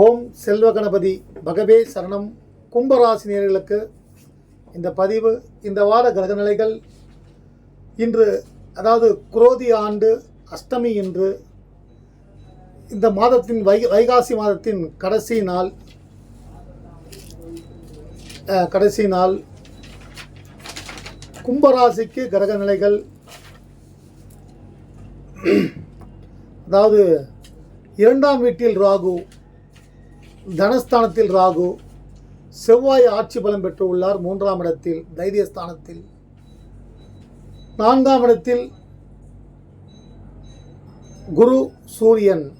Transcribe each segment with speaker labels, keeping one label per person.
Speaker 1: ஓம் செல்வ கணபதி பகவே சரணம். கும்பராசினியர்களுக்கு இந்த பதிவு இந்த வார கிரகநிலைகள் இன்று அதாவது குரோதி ஆண்டு அஷ்டமி இன்று இந்த மாதத்தின் வை வைகாசி மாதத்தின் கடைசி நாள் கடைசி நாள். கும்பராசிக்கு கிரக நிலைகள் அதாவது இரண்டாம் வீட்டில் ராகு தனஸ்தானத்தில் ராகு செவ்வாய் ஆட்சி பலம் பெற்று உள்ளார் மூன்றாம் இடத்தில் தைரியஸ்தானத்தில். நான்காம் இடத்தில் குரு சூரியன்.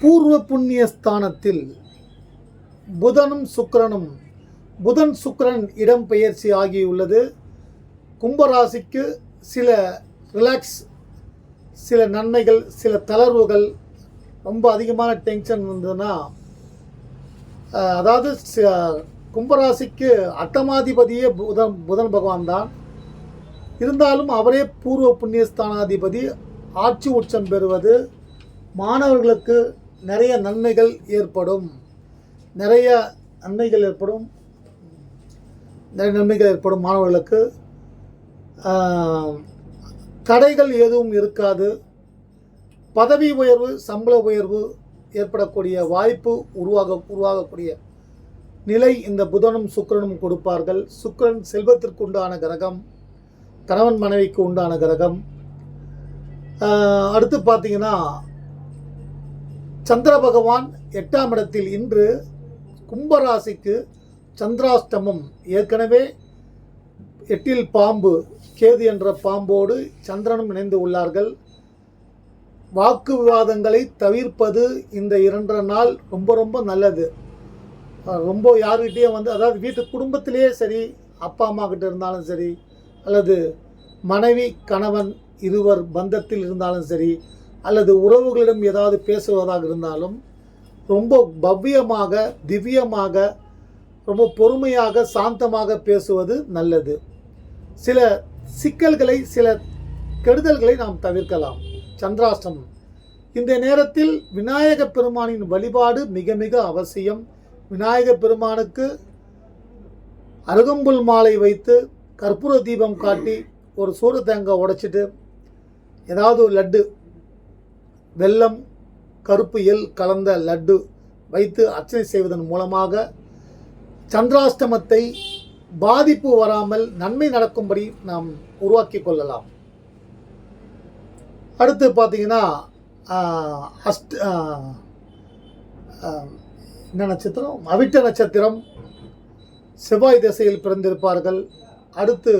Speaker 1: பூர்வ புண்ணிய ஸ்தானத்தில் புதனும் சுக்கரனும் புதன் சுக்கரன் இடம் பெயர்ச்சி ஆகியுள்ளது. கும்பராசிக்கு சில ரிலாக்ஸ் சில நன்மைகள் சில தளர்வுகள் ரொம்ப அதிகமான டென்ஷன் வந்ததுன்னா அதாவது கும்பராசிக்கு அட்டமாதிபதியே புதன் புதன் பகவான் தான். இருந்தாலும் அவரே பூர்வ புண்ணியஸ்தானாதிபதி ஆட்சி உச்சம் பெறுவது மாணவர்களுக்கு நிறைய நன்மைகள் ஏற்படும். நிறைய நன்மைகள் ஏற்படும். நிறைய நன்மைகள் ஏற்படும் மாணவர்களுக்கு. தடைகள் எதுவும் இருக்காது. பதவி உயர்வு சம்பள உயர்வு ஏற்படக்கூடிய வாய்ப்பு உருவாக உருவாகக்கூடிய நிலை இந்த புதனும் சுக்கிரனும் கொடுப்பார்கள். சுக்கிரன் செல்வத்திற்கு உண்டான கிரகம் கணவன் மனைவிக்கு உண்டான கிரகம். அடுத்து பார்த்தீங்கன்னா சந்திர பகவான் எட்டாம் இடத்தில் இன்று கும்பராசிக்கு சந்திராஷ்டமம். ஏற்கனவே எட்டில் பாம்பு கேது என்ற பாம்போடு சந்திரனும் இணைந்து உள்ளார்கள். வாக்கு விவாதங்களை தவிர்ப்பது இந்த இரண்டரை நாள் ரொம்ப ரொம்ப நல்லது. ரொம்ப யாருக்கிட்டேயும் வந்து அதாவது வீட்டு குடும்பத்திலேயே சரி அப்பா அம்மா கிட்ட இருந்தாலும் சரி அல்லது மனைவி கணவன் இருவர் பந்தத்தில் இருந்தாலும் சரி அல்லது உறவுகளிடம் ஏதாவது பேசுவதாக இருந்தாலும் ரொம்ப பவ்யமாக திவ்யமாக ரொம்ப பொறுமையாக சாந்தமாக பேசுவது நல்லது. சில சிக்கல்களை சில கெடுதல்களை நாம் தவிர்க்கலாம். சந்திராஷ்டமம். இந்த நேரத்தில் விநாயக பெருமானின் வழிபாடு மிக மிக அவசியம். விநாயக பெருமானுக்கு அருகம்புல் மாலை வைத்து கற்பூர தீபம் காட்டி ஒரு சூடு தேங்காய் உடைச்சிட்டு ஏதாவது ஒரு லட்டு வெல்லம் கருப்பு எல் கலந்த லட்டு வைத்து அர்ச்சனை செய்வதன் மூலமாக சந்திராஷ்டமத்தை பாதிப்பு வராமல் நன்மை நடக்கும்படி நாம் உருவாக்கி கொள்ளலாம். அடுத்து பார்த்தீங்கன்னா ஆஹ், என்ன நட்சத்திரம்? அவிட்ட நட்சத்திரம். செவ்வாய் திசையில் பிறந்திருப்பார்கள். அடுத்து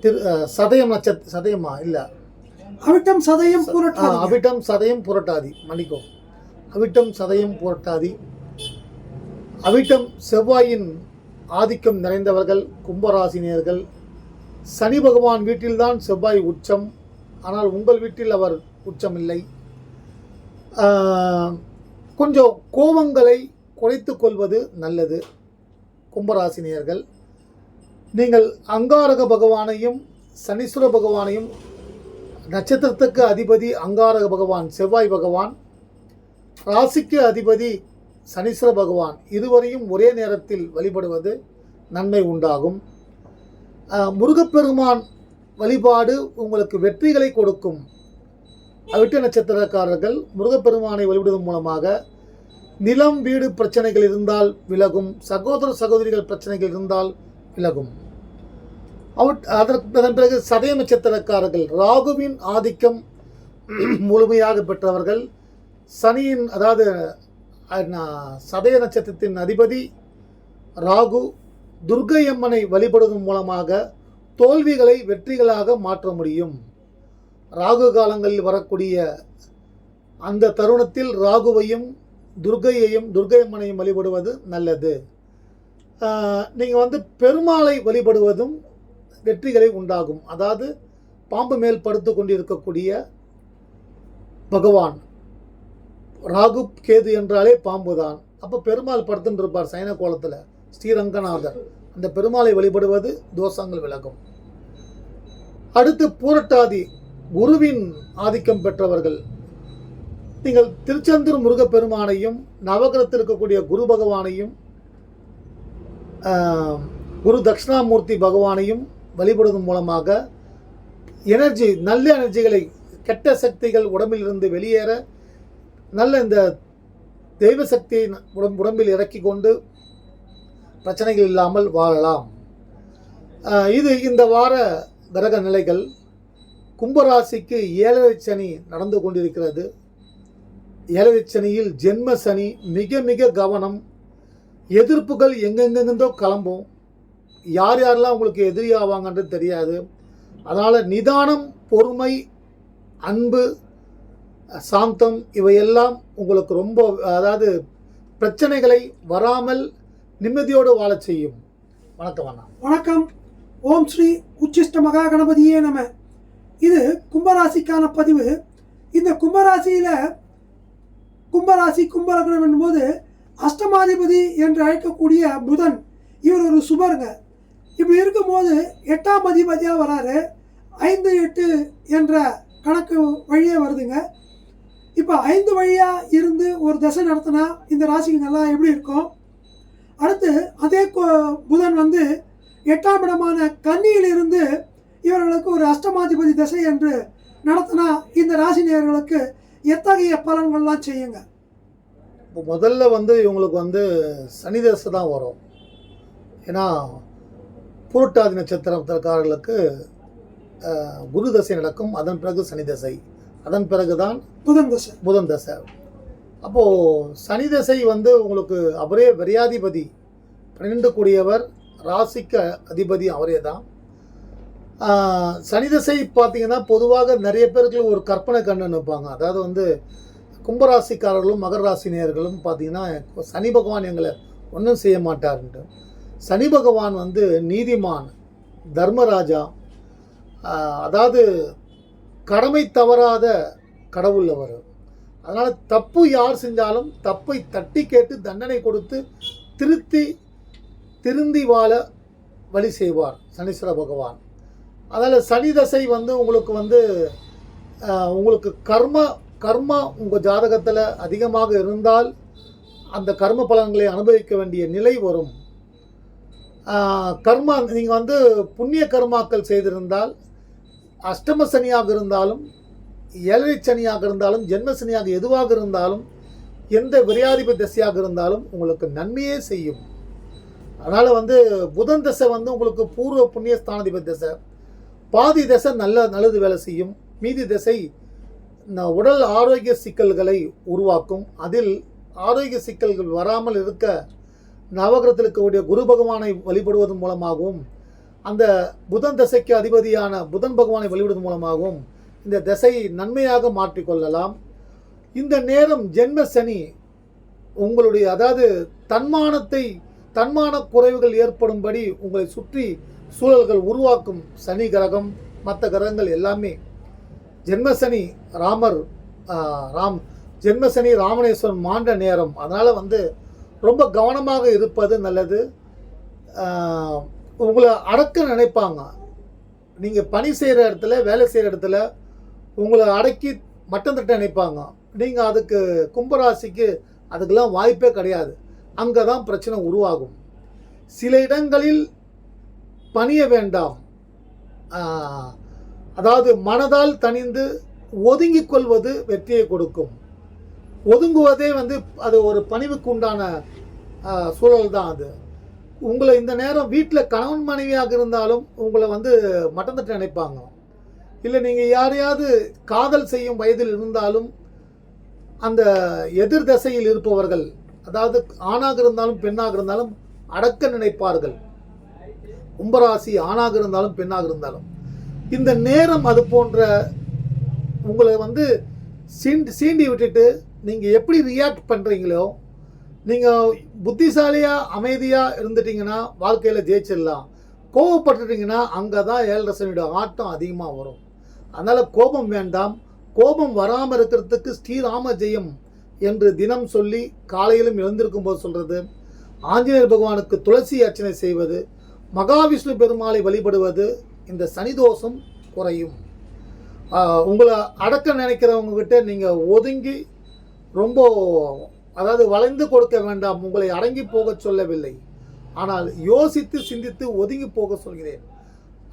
Speaker 1: திரு சதயம் நட்சத் சதயமா? இல்லை.
Speaker 2: அவிட்டம் சதயம் புரட்டாதி.
Speaker 1: அவிட்டம் சதயம் புரட்டாதி. மன்னிக்கும் அவிட்டம் சதயம் புரட்டாதி. அவிட்டம் செவ்வாயின் ஆதிக்கம் நிறைந்தவர்கள் கும்பராசினியர்கள். சனி பகவான் வீட்டில்தான் செவ்வாய் உச்சம். ஆனால் உங்கள் வீட்டில் அவர் உச்சமில்லை கொஞ்சம் கோபங்களை குறைத்து கொள்வது நல்லது. கும்பராசினியர்கள் நீங்கள் அங்காரக பகவானையும் சனீஸ்வர பகவானையும் நட்சத்திரத்துக்கு அதிபதி அங்காரக பகவான் செவ்வாய் பகவான் ராசிக்கு அதிபதி சனீஸ்வர பகவான் இருவரையும் ஒரே நேரத்தில் வழிபடுவது நன்மை உண்டாகும். முருகப்பெருமான் வழிபாடு உங்களுக்கு வெற்றிகளை கொடுக்கும். அவிட்ட நட்சத்திரக்காரர்கள் முருகப்பெருமானை வழிபடுவதன் மூலமாக நிலம் வீடு பிரச்சனைகள் இருந்தால் விலகும். சகோதர சகோதரிகள் பிரச்சனைகள் இருந்தால் விலகும். அதற்கு அதன் பிறகு சதய நட்சத்திரக்காரர்கள் ராகுவின் ஆதிக்கம் முழுமையாக பெற்றவர்கள். சனியின் அதாவது சதய நட்சத்திரத்தின் அதிபதி ராகு. துர்க்கை அம்மனை வழிபடுவதன் மூலமாக தோல்விகளை வெற்றிகளாக மாற்ற முடியும். ராகு காலங்களில் வரக்கூடிய அந்த தருணத்தில் ராகுவையும் துர்க்கையையும் துர்க்கை அம்மனையும் வழிபடுவது நல்லது. நீங்கள் வந்து பெருமாளை வழிபடுவதும் வெற்றிகளை உண்டாகும். அதாவது பாம்பு மேல் படுத்து கொண்டிருக்கக்கூடிய பகவான். ராகு கேது என்றாலே பாம்பு தான் அப்போ பெருமாள் படுத்துட்டு இருப்பார் சைன கோலத்தில் ஸ்ரீரங்கநாதர். அந்த பெருமாளை வழிபடுவது தோஷங்கள் விலகும். அடுத்து பூரட்டாதி குருவின் ஆதிக்கம் பெற்றவர்கள். நீங்கள் திருச்செந்தூர் முருகப்பெருமானையும் நவகிரத்தில் இருக்கக்கூடிய குரு பகவானையும் குரு தட்சிணாமூர்த்தி பகவானையும் வழிபடுவதன் மூலமாக எனர்ஜி நல்ல எனர்ஜிகளை கெட்ட சக்திகள் உடம்பிலிருந்து வெளியேற நல்ல இந்த தெய்வ சக்தியை உடம்பு உடம்பில் இறக்கி கொண்டு பிரச்சனைகள் இல்லாமல் வாழலாம். இது இந்த வார கிரக நிலைகள் கும்பராசிக்கு ஏழரை சனி நடந்து கொண்டிருக்கிறது. ஏழரை சனியில் ஜென்ம சனி மிக மிக கவனம். எதிர்ப்புகள் எங்கெங்கெங்கிருந்தோ கிளம்பும். யார் யாரெல்லாம் உங்களுக்கு எதிரி ஆவாங்கன்றது தெரியாது. அதனால் நிதானம் பொறுமை அன்பு சாந்தம் இவையெல்லாம் உங்களுக்கு ரொம்ப அதாவது பிரச்சனைகளை வராமல் நிம்மதியோடு வாழச் செய்யும். வணக்கம் அண்ணா.
Speaker 2: வணக்கம். ஓம் ஸ்ரீ உச்சிஷ்ட மகா கணபதியே நம. இது கும்பராசிக்கான பதிவு. இந்த கும்பராசியில் கும்பராசி கும்பலக்னம் என்னும்போது அஷ்டமாதிபதி என்று அழைக்கக்கூடிய புதன். இவர் ஒரு சுபருங்க. இப்படி இருக்கும்போது எட்டாம் அதிபதியாக வராரு. ஐந்து எட்டு என்ற கணக்கு வழியே வருதுங்க. இப்போ ஐந்து வழியாக இருந்து ஒரு தசை நடத்தினா இந்த ராசிக்கு நல்லா எப்படி இருக்கும்? அடுத்து அதே புதன் வந்து எட்டாம் இடமான கன்னியில் இருந்து இவர்களுக்கு ஒரு அஷ்டமாதிபதி தசை என்று நடத்தினா இந்த ராசி நேயர்களுக்கு எத்தகைய பலன்கள்லாம் செய்யுங்க?
Speaker 1: இப்போ முதல்ல வந்து இவங்களுக்கு வந்து சனி தசை தான் வரும். ஏன்னா பூரட்டாதி நட்சத்திரக்காரர்களுக்கு அஹ், குரு தசை நடக்கும் அதன் பிறகு சனி தசை. அதன் பிறகு தான்
Speaker 2: புதன் தசை.
Speaker 1: புதன் தசை. அப்போது சனி தசை வந்து உங்களுக்கு அவரே விரையாதிபதி. பன்னெண்டு கூடியவர் ராசிக்கு அதிபதி அவரே தான். சனிதசை சனி பார்த்தீங்கன்னா பொதுவாக நிறைய பேருக்கு ஒரு கற்பனை கண்ணன் வைப்பாங்க அதாவது வந்து கும்பராசிக்காரர்களும் மகர ராசினியர்களும் பார்த்தீங்கன்னா சனி பகவான் எங்களை ஒன்றும் செய்ய மாட்டாருன்ட்டு. சனி பகவான் வந்து நீதிமான் தர்மராஜா. அதாவது கடமை தவறாத கடவுள் அவர். அதனால் தப்பு யார் செஞ்சாலும் தப்பை தட்டி கேட்டு தண்டனை கொடுத்து திருத்தி திருந்தி வாழ வழி செய்வார் சனீஸ்வர பகவான். அதனால் சனி தசை வந்து உங்களுக்கு வந்து உங்களுக்கு கர்ம கர்மா உங்கள் ஜாதகத்தில் அதிகமாக இருந்தால் அந்த கர்ம பலன்களை அனுபவிக்க வேண்டிய நிலை வரும். கர்மா நீங்கள் வந்து புண்ணிய கர்மாக்கள் செய்திருந்தால் அஷ்டம சனியாக இருந்தாலும் ஏழரை சனியாக இருந்தாலும் ஜென்ம சனியாக எதுவாக இருந்தாலும் எந்த விரையாதிபதி தசையாக இருந்தாலும் உங்களுக்கு நன்மையே செய்யும். அதனால் வந்து புதன் தசை வந்து உங்களுக்கு பூர்வ புண்ணிய ஸ்தானாதிபதி தசை. பாதி தசை நல்ல நல்லது வேலை செய்யும். மீதி தசை ந- உடல் ஆரோக்கிய சிக்கல்களை உருவாக்கும். அதில் ஆரோக்கிய சிக்கல்கள் வராமல் இருக்க நவகிரத்தில் இருக்கக்கூடிய குரு பகவானை வழிபடுவதன் மூலமாகவும் அந்த புதன் தசைக்கு அதிபதியான புதன் பகவானை வழிபடுவதன் மூலமாகவும் இந்த திசையை நன்மையாக மாற்றிக்கொள்ளலாம். இந்த நேரம் ஜென்ம சனி உங்களுடைய அதாவது தன்மானத்தை தன்மான குறைவுகள் ஏற்படும்படி உங்களை சுற்றி சூழல்கள் உருவாக்கும் சனி கிரகம் மற்ற கிரகங்கள் எல்லாமே. ஜென்மசனி ராமர் ராம் ஜென்மசனி ராமணேஸ்வரன் மாண்ட நேரம். அதனால் வந்து ரொம்ப கவனமாக இருப்பது நல்லது. உங்களை அடக்க நினைப்பாங்க. நீங்கள் பணி செய்கிற இடத்துல வேலை செய்கிற இடத்துல உங்களை அடக்கி மட்டம் தட்ட நினைப்பாங்க. நீங்கள் அதுக்கு கும்பராசிக்கு அதுக்கெல்லாம் வாய்ப்பே கிடையாது. அங்கே தான் பிரச்சனை உருவாகும். சில இடங்களில் பணிய வேண்டாம். அதாவது மனதால் தணிந்து ஒதுங்கிக் கொள்வது வெற்றியை கொடுக்கும். ஒதுங்குவதே வந்து அது ஒரு பணிவுக்கு உண்டான சூழல் தான் அது. உங்களை இந்த நேரம் வீட்டில் கணவன் மனைவியாக இருந்தாலும் உங்களை வந்து மட்டம் நினைப்பாங்க. இல்லை நீங்கள் யாரையாவது காதல் செய்யும் வயதில் இருந்தாலும் அந்த எதிர் திசையில் இருப்பவர்கள் அதாவது ஆணாக இருந்தாலும் பெண்ணாக இருந்தாலும் அடக்க நினைப்பார்கள். கும்பராசி ஆணாக இருந்தாலும் பெண்ணாக இருந்தாலும். இந்த நேரம் அது போன்ற உங்களை வந்து சீண்டி சீண்டி விட்டுட்டு நீங்கள் எப்படி ரியாக்ட் பண்ணுறீங்களோ நீங்கள் புத்திசாலியாக அமைதியாக இருந்துட்டீங்கன்னா வாழ்க்கையில் ஜெயிச்சிடலாம். கோபப்பட்டுட்டீங்கன்னா அங்கே தான் ஏழரசனியோட ஆட்டம் அதிகமாக வரும். அதனால் கோபம் வேண்டாம். கோபம் வராமல் இருக்கிறதுக்கு ஸ்ரீராம ஜெயம் என்று தினம் சொல்லி காலையிலும் எழுந்திருக்கும் போது சொல்கிறது ஆஞ்சநேயர் பகவானுக்கு துளசி அர்ச்சனை செய்வது மகாவிஷ்ணு பெருமாளை வழிபடுவது இந்த சனிதோஷம் குறையும். உங்களை அடக்க நினைக்கிறவங்ககிட்ட நீங்கள் ஒதுங்கி ரொம்ப அதாவது வளைந்து கொடுக்க வேண்டாம் உங்களை அடங்கி போகச் சொல்லவில்லை. ஆனால் யோசித்து சிந்தித்து ஒதுங்கி போக சொல்கிறேன்.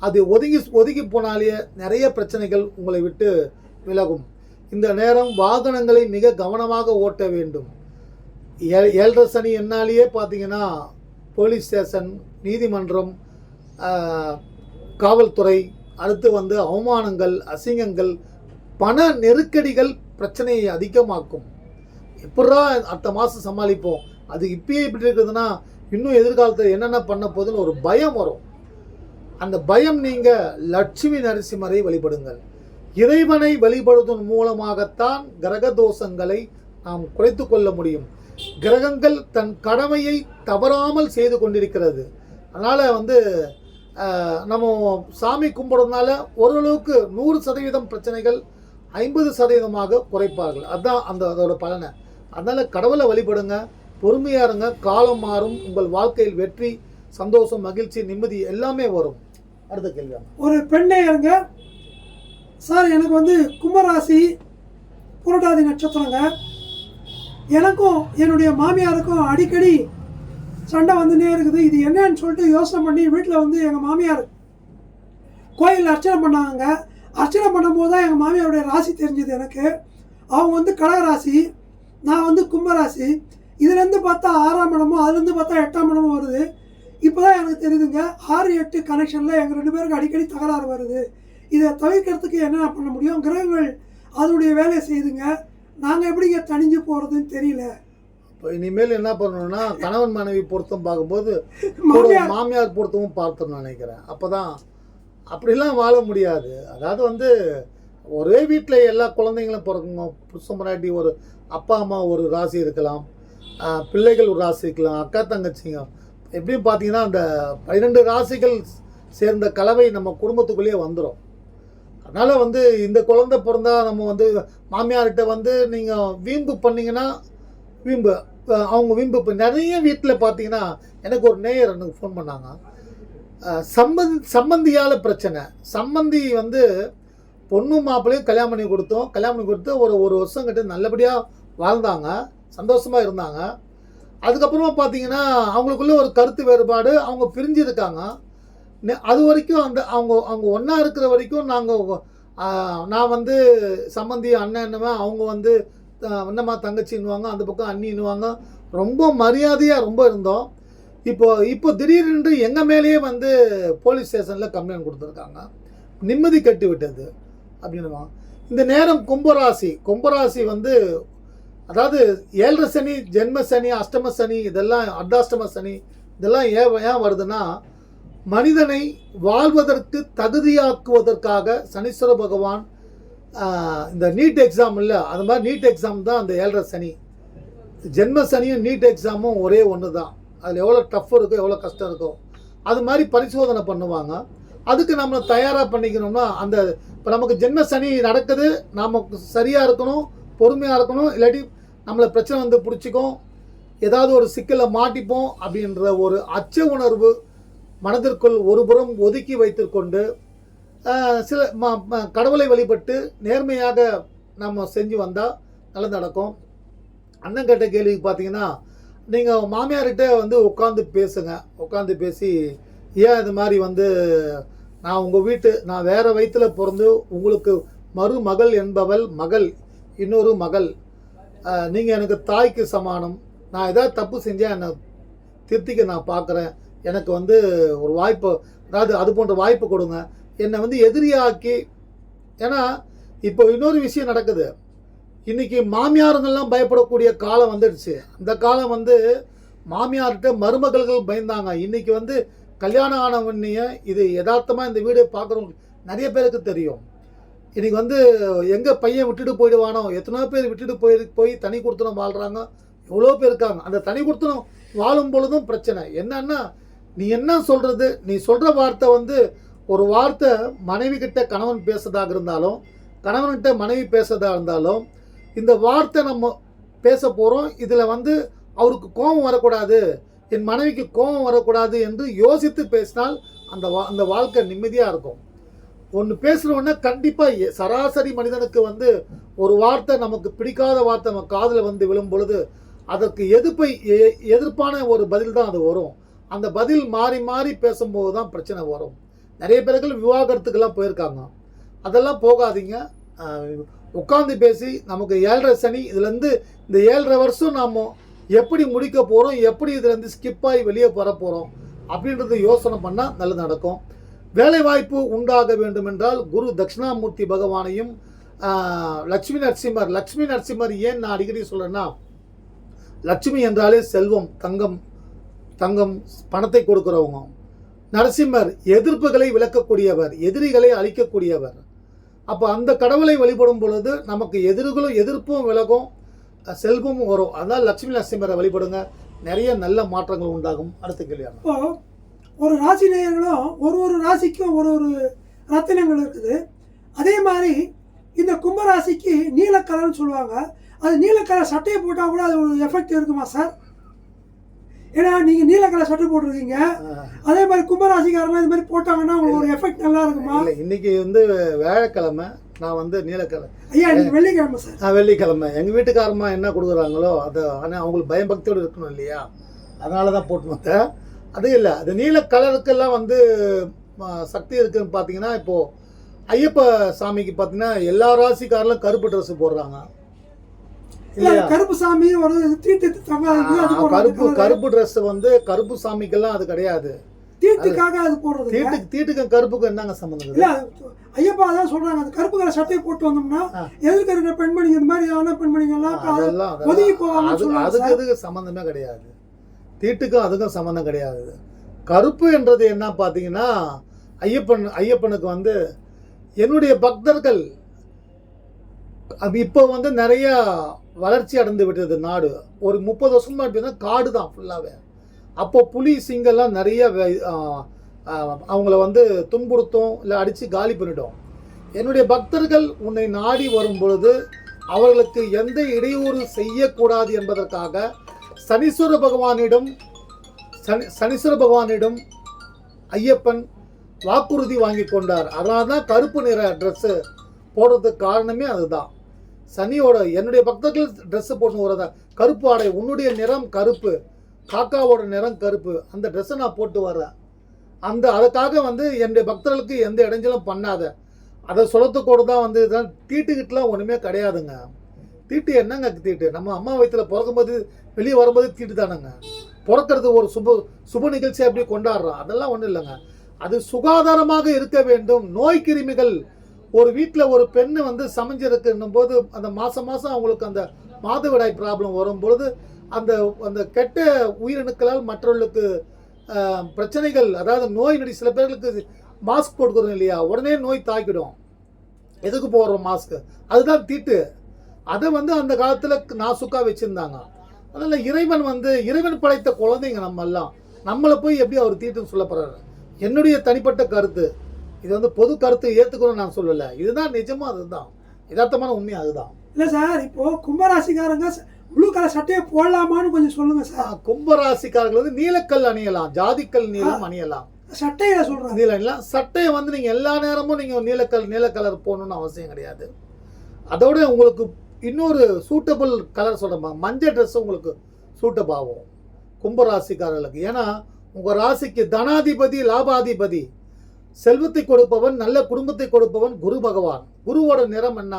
Speaker 1: அது ஒதுங்கி ஒதுங்கி போனாலே நிறைய பிரச்சனைகள் உங்களை விட்டு விலகும். இந்த நேரம் வாகனங்களை மிக கவனமாக ஓட்ட வேண்டும். ஏ- ஏழரை சனி என்னாலேயே பார்த்தீங்கன்னா போலீஸ் ஸ்டேஷன் நீதிமன்றம் காவல்துறை அடுத்து வந்து அவமானங்கள் அசிங்கங்கள் பண நெருக்கடிகள் பிரச்சனையை அதிகமாக்கும். எப்படா அடுத்த மாதம் சமாளிப்போம்? அது இப்பயே இப்படி இருக்குதுன்னா இன்னும் எதிர்காலத்தில் என்னென்ன பண்ண போகுதுன்னு ஒரு பயம் வரும். அந்த பயம் நீங்கள் லட்சுமி நரசிம்மரை வழிபடுங்கள். இறைவனை வழிபடுவதன் மூலமாகத்தான் கிரக தோஷங்களை நாம் குறைத்து கொள்ள முடியும். கிரகங்கள் தன் கடமையை தவறாமல் செய்து கொண்டிருக்கிறது. அதனால் வந்து நம்ம சாமி கும்பிடுறதுனால ஓரளவுக்கு நூறு சதவீதம் பிரச்சனைகள் ஐம்பது சதவீதமாக குறைப்பார்கள். அதுதான் அந்த அதோட பலனை. அதனால் கடவுளை வழிபடுங்க பொறுமையாக இருங்க காலம் மாறும் உங்கள் வாழ்க்கையில் வெற்றி சந்தோஷம் மகிழ்ச்சி நிம்மதி எல்லாமே வரும். அடுத்த கேள்வி.
Speaker 2: ஒரு பெண்ணையருங்க சார் எனக்கு வந்து கும்பராசி புரட்டாதி நட்சத்திரங்க. எனக்கும் என்னுடைய மாமியாருக்கும் அடிக்கடி சண்டை வந்துனே இருக்குது. இது என்னன்னு சொல்லிட்டு யோசனை பண்ணி வீட்டில் வந்து எங்கள் மாமியார் கோயிலில் அர்ச்சனை பண்ணாங்க அர்ச்சனை பண்ணும்போது தான் எங்கள் மாமியாருடைய ராசி தெரிஞ்சது எனக்கு. அவங்க வந்து கடகராசி நான் வந்து கும்பராசி. இதுலேருந்து பார்த்தா ஆறாம் இடமும் அதுலேருந்து பார்த்தா எட்டாம் இடமும் வருது. இப்போ தான் எனக்கு தெரியுதுங்க ஆறு எட்டு கனெக்ஷனில் எங்கள் ரெண்டு பேருக்கு அடிக்கடி தகராறு வருது. இதை தவிர்க்கிறதுக்கு என்னென்ன பண்ண முடியும்? கிரகங்கள் அதனுடைய வேலையை செய்யுதுங்க நாங்கள் எப்படிங்க தணிஞ்சு போகிறதுன்னு தெரியல.
Speaker 1: இப்போ இனிமேல் என்ன பண்ணணும்னா கணவன் மனைவி பொருத்தம் பார்க்கும்போது
Speaker 2: மாமியார்
Speaker 1: பொருத்தமும் பார்த்தோம்னு நினைக்கிறேன். அப்பதான் அப்படிலாம் வாழ முடியாது. அதாவது வந்து ஒரே வீட்டில் எல்லா குழந்தைங்களும் பிறக்குங்க புருஷன் முன்னாடி ஒரு அப்பா அம்மா ஒரு ராசி இருக்கலாம். பிள்ளைகள் ஒரு ராசி இருக்கலாம். அக்கா தங்கச்சிங்க. எப்படியும் பார்த்தீங்கன்னா அந்த பன்னிரெண்டு ராசிகள் சேர்ந்த கலவை நம்ம குடும்பத்துக்குள்ளேயே வந்துடும் அதனால் வந்து இந்த குழந்தை பிறந்தா நம்ம வந்து மாமியார்கிட்ட வந்து நீங்கள் வீம்பு பண்ணிங்கன்னா வீம்பு அவங்க வீம்பு இப்போ நிறைய வீட்டில் பார்த்தீங்கன்னா எனக்கு ஒரு நேயர் எனக்கு ஃபோன் பண்ணாங்க. சம்பந்தி சம்பந்தியால் பிரச்சனை. சம்பந்தி வந்து பொண்ணு மாப்பிள்ளையும் கல்யாணம் பண்ணி கொடுத்தோம். கல்யாணம் பண்ணி கொடுத்து ஒரு ஒரு வருஷம் கிட்ட நல்லபடியாக வாழ்ந்தாங்க. சந்தோஷமாக இருந்தாங்க. அதுக்கப்புறமா பார்த்தீங்கன்னா அவங்களுக்குள்ள ஒரு கருத்து வேறுபாடு அவங்க பிரிஞ்சிருக்காங்க. அது வரைக்கும் அந்த அவங்க அவங்க ஒன்றா இருக்கிற வரைக்கும் நாங்கள் நான் வந்து சம்பந்தி அண்ணன் என்னவன் அவங்க வந்து அண்ணம்மா என்னம்மா தங்கச்சின்னுவாங்க அந்த பக்கம் அண்ணின்னுவாங்க ரொம்ப மரியாதையாக ரொம்ப இருந்தோம். இப்போ இப்போ திடீரென்று எங்கள் மேலேயே வந்து போலீஸ் ஸ்டேஷனில் கம்ப்ளைண்ட் கொடுத்துருக்காங்க. நிம்மதி கட்டி விட்டது அப்படின்னுவாங்க. இந்த நேரம் கும்பராசி கும்பராசி வந்து அதாவது ஏழரை சனி ஜென்ம சனி அஷ்டம சனி இதெல்லாம் அர்த்தாஷ்டம சனி இதெல்லாம் ஏன் ஏன் வருதுன்னா மனிதனை வாழ்வதற்கு தகுதியாக்குவதற்காக சனீஸ்வர பகவான் இந்த நீட் எக்ஸாம் இல்லை அது மாதிரி நீட் எக்ஸாம் தான் அந்த ஏழரை சனி. ஜென்ம சனியும் நீட் எக்ஸாமும் ஒரே ஒன்று தான் அதில் எவ்வளோ டஃப் இருக்கோ எவ்வளோ கஷ்டம் இருக்கோ அது மாதிரி பரிசோதனை பண்ணுவாங்க. அதுக்கு நம்ம தயாராக பண்ணிக்கணும்னா அந்த இப்போ நமக்கு ஜென்ம சனி நடக்குது நாம் சரியாக இருக்கணும் பொறுமையாக இருக்கணும் இல்லாட்டி நம்மளை பிரச்சனை வந்து பிடிச்சிக்கும் ஏதாவது ஒரு சிக்கலை மாட்டிப்போம் அப்படின்ற ஒரு அச்ச உணர்வு மனதிற்குள் ஒருபுறம் ஒதுக்கி வைத்துக்கொண்டு சில ம- கடவுளை வழிபட்டு நேர்மையாக நம்ம செஞ்சு வந்தால் நல்லது நடக்கும். அண்ணன் கேட்ட கேள்விக்கு பார்த்தீங்கன்னா நீங்கள் மாமியார்கிட்ட வந்து உட்காந்து பேசுங்க. உட்காந்து பேசி ஏன் இது மாதிரி வந்து நான் உங்கள் வீட்டு நான் வேறு வயிற்றுல பிறந்து உங்களுக்கு மருமகள் என்பவள் மகள் இன்னொரு மகள். நீங்கள் எனக்கு தாய்க்கு சமானம். நான் ஏதாவது தப்பு செஞ்சால் என்னை திருத்திக்க நான் பார்க்குறேன் எனக்கு வந்து ஒரு வாய்ப்பு அதாவது அது போன்ற வாய்ப்பு கொடுங்க. என்னை வந்து எதிரியாக்கி ஏன்னா இப்போ இன்னொரு விஷயம் நடக்குது. இன்றைக்கி மாமியாருங்கெல்லாம் பயப்படக்கூடிய காலம் வந்துடுச்சு. அந்த காலம் வந்து மாமியார்கிட்ட மருமகள்கள் பயந்தாங்க. இன்றைக்கி வந்து கல்யாணம் ஆனவன்னைய இது யதார்த்தமாக இந்த வீடு பார்க்குறவங்க நிறைய பேருக்கு தெரியும். இன்னைக்கு வந்து எங்கே பையன் விட்டுட்டு போயிடுவானோ எத்தனையோ பேர் விட்டுட்டு போய் போய் தனி கொடுத்தனம் வாழ்கிறாங்க எவ்வளோ பேர் இருக்காங்க. அந்த தனி கொடுத்தனம் வாழும் பொழுதும் பிரச்சனை. என்னன்னா நீ என்ன சொல்கிறது நீ சொல்கிற வார்த்தை வந்து ஒரு வார்த்தை மனைவி கிட்ட கணவன் பேசுறதாக இருந்தாலும் கணவன்கிட்ட மனைவி பேசுறதாக இருந்தாலும் இந்த வார்த்தை நம்ம பேச போகிறோம் இதில் வந்து அவருக்கு கோபம் வரக்கூடாது. என் மனைவிக்கு கோபம் வரக்கூடாது என்று யோசித்து பேசினால் அந்த வா அந்த வாழ்க்கை நிம்மதியாக இருக்கும். ஒன்று பேசுகிறோன்னா கண்டிப்பாக சராசரி மனிதனுக்கு வந்து ஒரு வார்த்தை நமக்கு பிடிக்காத வார்த்தை நம்ம காதில் வந்து விழும் பொழுது அதற்கு எதிர்ப்பை எ- எதிர்ப்பான ஒரு பதில் தான் அது வரும். அந்த பதில் மாறி மாறி பேசும்போது தான் பிரச்சனை வரும். நிறைய பேர்கள் விவாகரத்துக்கெல்லாம் போயிருக்காங்க. அதெல்லாம் போகாதீங்க. உட்காந்து பேசி நமக்கு ஏழரை சனி இதுலேருந்து இந்த ஏழரை வருஷம் நாம் எப்படி முடிக்க போகிறோம் எப்படி இதுலேருந்து ஸ்கிப்பாகி வெளியே வர போகிறோம் அப்படின்றத யோசனை பண்ணால் நல்லது நடக்கும். வேலைவாய்ப்பு உண்டாக வேண்டும் என்றால் குரு தட்சிணாமூர்த்தி பகவானையும் லட்சுமி நரசிம்மர் லட்சுமி நரசிம்மர் ஏன் நான் அடிக்கடி சொல்கிறேன்னா லட்சுமி என்றாலே செல்வம் தங்கம் தங்கம் பணத்தை கொடுக்குறவங்க. நரசிம்மர் எதிர்ப்புகளை விளக்கக்கூடியவர் எதிரிகளை அழிக்கக்கூடியவர். அப்போ அந்த கடவுளை வழிபடும் பொழுது நமக்கு எதிர்களும் எதிர்ப்பும் விலகும் செல்வமும் வரும். அதனால் லட்சுமி நரசிம்மரை வழிபடுங்க. நிறைய நல்ல மாற்றங்கள் உண்டாகும். அடுத்த கேள்வி
Speaker 2: இப்போ ஒரு ராசி நேயர்களும் ஒரு ஒரு ராசிக்கும் ஒரு ஒரு ரத்தினங்கள் இருக்குது. அதே மாதிரி இந்த கும்பராசிக்கு நீலக்கலர்னு சொல்லுவாங்க. அது நீலக்கலர் சட்டையை போட்டால் கூட அது ஒரு எஃபெக்ட் இருக்குமா சார் ஏன்னா நீங்கள் நீலக்கலர் சட்டை போட்டிருக்கீங்க. அதே மாதிரி கும்பராசிக்காரங்க இது மாதிரி போட்டாங்கன்னா உங்களுக்கு ஒரு எஃபெக்ட் நல்லா இருக்குமா?
Speaker 1: இல்லை இன்னைக்கு வந்து வியாழக்கிழமை நான் வந்து நீலக்கிழமை
Speaker 2: ஐயா இன்னைக்கு வெள்ளிக்கிழமை சார்.
Speaker 1: நான் வெள்ளிக்கிழமை. எங்கள் வீட்டுக்காரம்மா என்ன கொடுக்குறாங்களோ அதை ஆனால் அவங்களுக்கு பயபக்தியோடு இருக்கணும் இல்லையா? அதனால தான் போட்டு வந்தேன். அது இல்லை அது நீல கலருக்கெல்லாம் வந்து சக்தி இருக்குன்னு பார்த்தீங்கன்னா இப்போது ஐயப்ப சாமிக்கு பார்த்தீங்கன்னா எல்லா ராசிக்காரர்களும் கருப்பு ட்ரெஸ் போடுறாங்க.
Speaker 2: கருப்பு சாமி ஒரு
Speaker 1: கருப்பு. கருப்பு ட்ரெஸ் வந்து கருப்பு சாமிக்கெல்லாம் அது கிடையாது
Speaker 2: தீட்டுக்காக அது போடுறது.
Speaker 1: தீட்டுக்கு தீட்டுக்கும் கருப்புக்கும் என்னங்க சம்மந்தம்
Speaker 2: இல்ல ஐயப்பா அதான் சொல்றாங்க அந்த கருப்பு கலர் சட்டையை போட்டு வந்தோம்னா. எதிர்க்க இருக்கிற பெண்மணிங்க இந்த மாதிரி ஆன
Speaker 1: அதெல்லாம்
Speaker 2: ஒதுங்கி சொல்லுவாங்க
Speaker 1: அதுக்கு
Speaker 2: சார்.
Speaker 1: இதுக்கு சம்மந்தமே கிடையாது தீட்டுக்கும் அதுக்கும் சம்மந்தம் கிடையாது கருப்பு என்றது என்ன பார்த்தீங்கன்னா ஐயப்பன் ஐயப்பனுக்கு வந்து என்னுடைய பக்தர்கள் அது இப்போ வந்து நிறைய வளர்ச்சி அடைந்து விட்டது நாடு. ஒரு முப்பது வருஷமா எப்படின்னா காடு தான் ஃபுல்லாகவே அப்போ புலி சிங்கெல்லாம் நிறைய அவங்கள வந்து துன்புறுத்தும் இல்லை அடித்து காலி பண்ணிடும். என்னுடைய பக்தர்கள் உன்னை நாடி வரும் பொழுது அவர்களுக்கு எந்த இடையூறு செய்யக்கூடாது என்பதற்காக சனீஸ்வர பகவானிடம் சனி சனீஸ்வர பகவானிடம் ஐயப்பன் வாக்குறுதி வாங்கி கொண்டார். அதனால தான் கருப்பு நிற ட்ரெஸ்ஸு போடுறதுக்கு காரணமே அதுதான். சனியோட என்னுடைய பக்தர்கள் ட்ரெஸ்ஸு போட்டு வரத கருப்பு ஆடை உன்னுடைய நிறம் கருப்பு. காக்காவோட நிறம் கருப்பு. அந்த ட்ரெஸ்ஸை நான் போட்டு வர்றேன். அந்த அதுக்காக வந்து என்னுடைய பக்தர்களுக்கு எந்த இடைஞ்சலும் பண்ணாத. அதை சொல்லத்துக்கூட தான் வந்து இதெல்லாம் தீட்டுக்கிட்டலாம் ஒன்றுமே கிடையாதுங்க. தீட்டு என்னங்க தீட்டு? நம்ம அம்மா வயிற்றில் பிறக்கும்போது வெளியே வரும்போது தீட்டு தானேங்க. பிறக்கிறது ஒரு சுப சுப நிகழ்ச்சியை அப்படி கொண்டாடுறோம்? அதெல்லாம் ஒன்றும் இல்லைங்க. அது சுகாதாரமாக இருக்க வேண்டும். நோய் கிருமிகள் ஒரு வீட்டில் ஒரு பெண்ணு வந்து சமைஞ்சிருக்குன்னும் போது அந்த மாதம் மாதம் அவங்களுக்கு அந்த மாதவிடாய் ப்ராப்ளம் வரும் பொழுது அந்த அந்த கெட்ட உயிரணுக்களால் மற்றவர்களுக்கு பிரச்சனைகள் அதாவது நோய் நொடி சில பேர்களுக்கு மாஸ்க் போட்டுக்கிறோம் இல்லையா? உடனே நோய் தாக்கிடும். எதுக்கு போடுறோம் மாஸ்க்கு அதுதான் தீட்டு. அதை வந்து அந்த காலத்தில் நாசுக்காக வச்சுருந்தாங்க. அதனால் இறைவன் வந்து இறைவன் படைத்த குழந்தைங்க நம்ம எல்லாம். நம்மளை போய் எப்படி அவர் தீட்டுன்னு சொல்ல போகிறாரு என்னுடைய தனிப்பட்ட கருத்து. இது வந்து பொது கருத்தை ஏற்றுக்கணும்னு நான் சொல்லலை. இதுதான் நிஜமாக அதுதான். யதார்த்தமான உண்மை அதுதான்.
Speaker 2: இல்ல சார் இப்போ கும்பராசிக்காரங்க ப்ளூ கலர் சட்டையை போடலாமான்னு கொஞ்சம் சொல்லுங்க சார்.
Speaker 1: கும்பராசிக்காரர்கள் வந்து நீலக்கல் அணியலாம் ஜாதிக்கல் நீளம் அணியலாம்.
Speaker 2: சட்டையில சொல்றாங்க
Speaker 1: நீலம் இல்லை சட்டையை வந்து நீங்கள் எல்லா நேரமும் நீங்கள் நீலக்கல் நீல கலர் போடணும்னு அவசியம் கிடையாது. அதோட உங்களுக்கு இன்னொரு சூட்டபிள் கலர் சொல்கிறேன் மஞ்சள் ட்ரெஸ் உங்களுக்கு சூட்டப் ஆகும். கும்பராசிக்காரர்களுக்கு. ஏன்னா உங்கள் ராசிக்கு தனாதிபதி லாபாதிபதி. செல்வத்தை கொடுப்பவன் நல்ல குடும்பத்தை கொடுப்பவன் குரு பகவான். குருவோட நிறம் என்ன?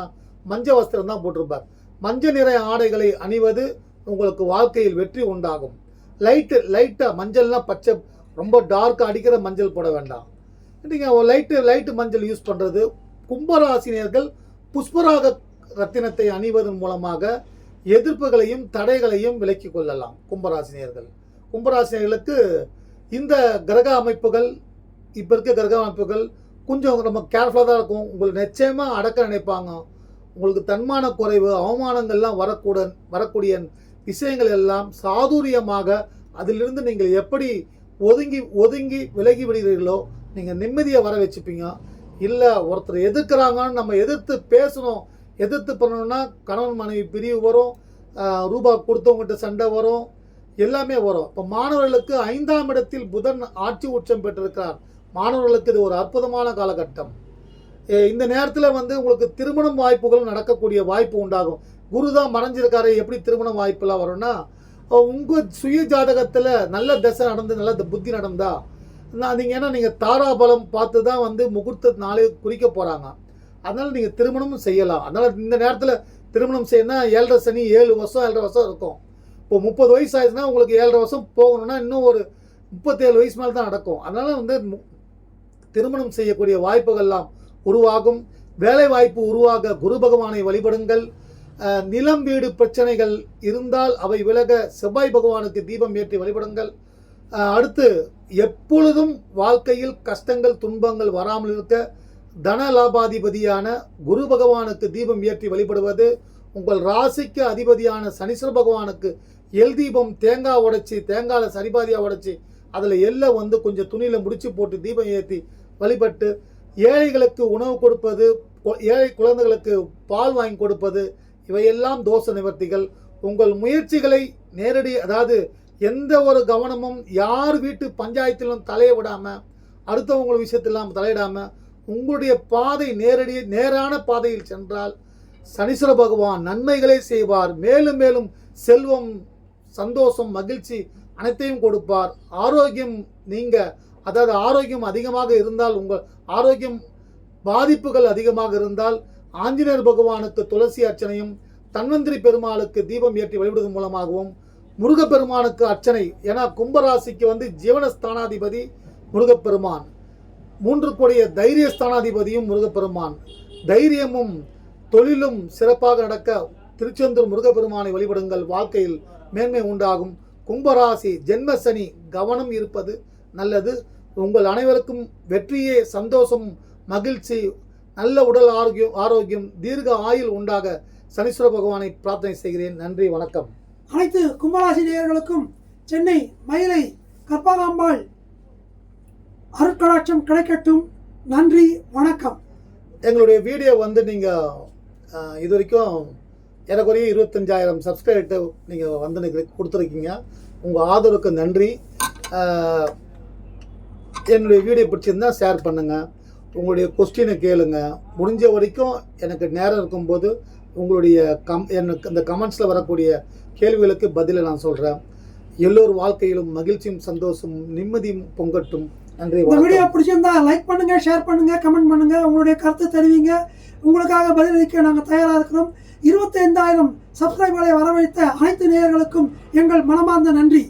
Speaker 1: மஞ்சள் வஸ்திரம் தான் போட்டிருப்பார். மஞ்சள் நிற ஆடைகளை அணிவது உங்களுக்கு வாழ்க்கையில் வெற்றி உண்டாகும். லைட்டு லைட்டாக மஞ்சள்லாம் பச்சை ரொம்ப டார்க்காக அடிக்கிற மஞ்சள் போட வேண்டாம். நீங்கள் லைட்டு லைட்டு மஞ்சள் யூஸ் பண்ணுறது கும்பராசினியர்கள் புஷ்பராக ரத்தினத்தை அணிவதன் மூலமாக எதிர்ப்புகளையும் தடைகளையும் விலக்கி கொள்ளலாம் கும்பராசினியர்கள். கும்பராசினியர்களுக்கு இந்த கிரக அமைப்புகள் இப்போ இருக்க கிரக அமைப்புகள் கொஞ்சம் ரொம்ப கேர்ஃபுல்லாக தான் இருக்கும். உங்களை நிச்சயமாக அடக்க நினைப்பாங்க. உங்களுக்கு தன்மான குறைவு அவமானங்கள்லாம் வரக்கூட வரக்கூடிய விஷயங்கள் எல்லாம் சாதுரியமாக அதிலிருந்து நீங்கள் எப்படி ஒதுங்கி ஒதுங்கி விலகி விடுகிறீர்களோ நீங்கள் நிம்மதியை வர வச்சுப்பீங்க. இல்லை ஒருத்தர் எதிர்க்கிறாங்கன்னு நம்ம எதிர்த்து பேசணும் எதிர்த்து பண்ணணும்னா கணவன் மனைவி பிரிவு வரும் ரூபா கொடுத்தவங்ககிட்ட சண்டை வரும் எல்லாமே வரும். இப்போ மாணவர்களுக்கு ஐந்தாம் இடத்தில் புதன் ஆட்சி உச்சம் பெற்றிருக்கிறார். மாணவர்களுக்கு இது ஒரு அற்புதமான காலகட்டம். இந்த நேரத்தில் வந்து உங்களுக்கு திருமணம் வாய்ப்புகளும் நடக்கக்கூடிய வாய்ப்பு உண்டாகும். குரு தான் மறைஞ்சிருக்காரு. எப்படி திருமண வாய்ப்பெல்லாம் வரும்னா உங்கள் சுய ஜாதகத்தில் நல்ல தசை நடந்து நல்ல புத்தி நடந்தா நான் நீங்கள் ஏன்னா நீங்கள் தாராபலம் பார்த்து தான் வந்து முகூர்த்த நாளே குறிக்க போகிறாங்க அதனால் நீங்கள் திருமணமும் செய்யலாம். அதனால் இந்த நேரத்தில் திருமணம் செய்யணும்னா ஏழரை சனி ஏழு வருஷம் ஏழரை வருஷம் இருக்கும். இப்போ முப்பது வயசு ஆயிடுச்சுன்னா உங்களுக்கு ஏழரை வருஷம் போகணும்னா இன்னும் ஒரு முப்பத்தேழு வயசு மேலே தான் நடக்கும். அதனால் வந்து மு- திருமணம் செய்யக்கூடிய வாய்ப்புகள்லாம் உருவாகும். வேலை வாய்ப்பு உருவாக குரு பகவானை வழிபடுங்கள். நிலம் வீடு பிரச்சனைகள் இருந்தால் அவை விலக செவ்வாய் பகவானுக்கு தீபம் ஏற்றி வழிபடுங்கள். அடுத்து எப்பொழுதும் வாழ்க்கையில் கஷ்டங்கள் துன்பங்கள் வராமல் இருக்க தன லாபாதிபதியான குரு பகவானுக்கு தீபம் ஏற்றி வழிபடுவது உங்கள் ராசிக்கு அதிபதியான சனீஸ்வர பகவானுக்கு எல் தீபம் தேங்காய் உடைச்சி தேங்காயில் சரிபாதியாக உடைச்சி அதில் எல்லை வந்து கொஞ்சம் துணியில் முடிச்சு போட்டு தீபம் ஏற்றி வழிபட்டு ஏழைகளுக்கு உணவு கொடுப்பது ஏழை குழந்தைகளுக்கு பால் வாங்கி கொடுப்பது இவையெல்லாம் தோஷ நிவர்த்திகள். உங்கள் முயற்சிகளை நேரடி அதாவது எந்த ஒரு கவனமும் யார் வீட்டு பஞ்சாயத்திலும் தலைய விடாமல் அடுத்தவங்க விஷயத்திலாம் தலையிடாமல் உங்களுடைய பாதை நேரடி நேரான பாதையில் சென்றால் சனீஸ்வர பகவான் நன்மைகளை செய்வார். மேலும் மேலும் செல்வம் சந்தோஷம் மகிழ்ச்சி அனைத்தையும் கொடுப்பார். ஆரோக்கியம் நீங்கள் அதாவது ஆரோக்கியம் அதிகமாக இருந்தால் உங்கள் ஆரோக்கியம் பாதிப்புகள் அதிகமாக இருந்தால் ஆஞ்சநேயர் பகவானுக்கு துளசி அர்ச்சனையும் தன்வந்திரி பெருமாளுக்கு தீபம் ஏற்றி வழிபடுவதன் மூலமாகவும் முருகப்பெருமானுக்கு அர்ச்சனை ஏன்னா கும்பராசிக்கு வந்து ஜீவனஸ்தானாதிபதி முருகப்பெருமான். மூன்று கோடிய தைரிய ஸ்தானாதிபதியும் முருகப்பெருமான். தைரியமும் தொழிலும் சிறப்பாக நடக்க திருச்செந்தூர் முருகப்பெருமானை வழிபடுங்கள். வாழ்க்கையில் மேன்மை உண்டாகும். கும்பராசி ஜென்மசனி கவனம் இருப்பது நல்லது. உங்கள் அனைவருக்கும் வெற்றியே சந்தோஷம் மகிழ்ச்சி நல்ல உடல் ஆரோக்கியம் ஆரோக்கியம் தீர்க்க ஆயுள் உண்டாக சனீஸ்வர பகவானை பிரார்த்தனை செய்கிறேன். நன்றி வணக்கம்.
Speaker 2: அனைத்து கும்பராசி நேயர்களுக்கும் சென்னை மயிலை கற்பகாம்பாள் அருட்கடாட்சம் கிடைக்கட்டும். நன்றி வணக்கம்.
Speaker 1: எங்களுடைய வீடியோ வந்து நீங்கள் இது வரைக்கும் ஏறக்குறைய இருபத்தஞ்சாயிரம் சப்ஸ்கிரைபர்கிட்ட நீங்கள் வந்து கொடுத்துருக்கீங்க. உங்கள் ஆதரவுக்கு நன்றி. என்னுடைய வீடியோ பிடிச்சிருந்தா ஷேர் பண்ணுங்கள் உங்களுடைய கொஸ்டினை கேளுங்க. முடிஞ்ச வரைக்கும் எனக்கு நேரம் இருக்கும்போது உங்களுடைய கம் எனக்கு இந்த கமெண்ட்ஸில் வரக்கூடிய கேள்விகளுக்கு பதிலை நான் சொல்கிறேன் எல்லோர் வாழ்க்கையிலும் மகிழ்ச்சியும் சந்தோஷமும் நிம்மதியும் பொங்கட்டும். நன்றி
Speaker 2: இந்த வீடியோ பிடிச்சிருந்தா லைக் பண்ணுங்க ஷேர் பண்ணுங்க கமெண்ட் பண்ணுங்க. உங்களுடைய கருத்து தெரிவிங்க. உங்களுக்காக பதிலளிக்க நாங்கள் தயாராக இருக்கிறோம். இருபத்தைந்தாயிரம் சப்ஸ்கிரைபர்களை வரவழைத்த அனைத்து நேயர்களுக்கும் எங்கள் மனமார்ந்த நன்றி.